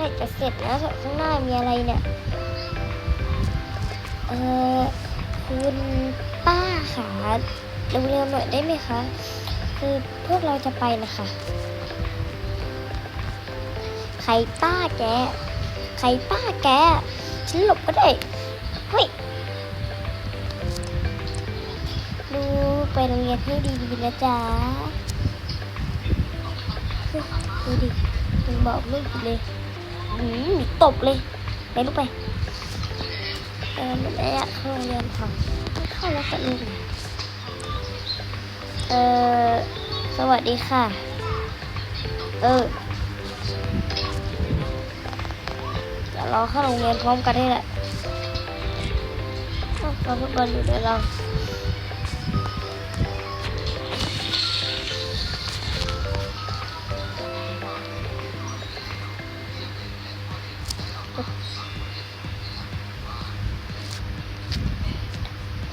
ไหร่จะเสร็จแล้วข้างหน้ามีอะไรเนี่ย เออคุณป้าขาเร็วๆหน่อยได้ไหมคะ คือพวกเราจะไปนะคะใครป้าแก ใครป้าแก ฉันหลบก็ได้ เฮ้ย ดูไปโรงเรียนให้ดีๆนะจ๊ะดูดิมันบอกลูกเลย ตบเลย ไปลูกไปเออไม่ได้อยากเข้าโรงเรียนค่ะไม่เข้าแล้วกันลูกเออสวัสดีค่ะ เออเดี๋ยวเราเข้าโรงเรียนพร้อมกันได้แหละอ้าเราฟุตบอลอยู่ด้วยเรา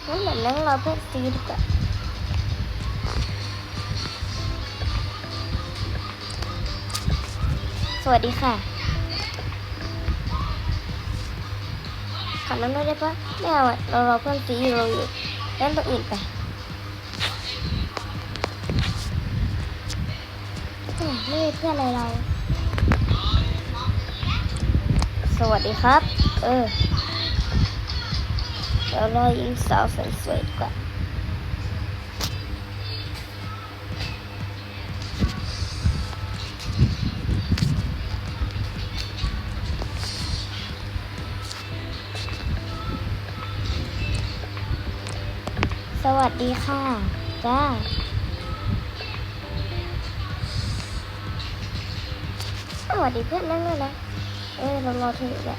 งั้นเหมือนนั่งรอเพื่อนซีดีกว่าสวัสดีค่ะขอนั่งด้วยได้ปะไม่เอาเรารอเพื่อนซีเราอยู่เล่นตัวอื่นไปไม่เพื่อนอะไรเรา สวัสดีครับ เออเดี๋ยวรอยิงสาวสวยๆดีกว่าสวัสดีค่ะจ้าสวัสดีเพื่อนนั่งเลยนะ เออเร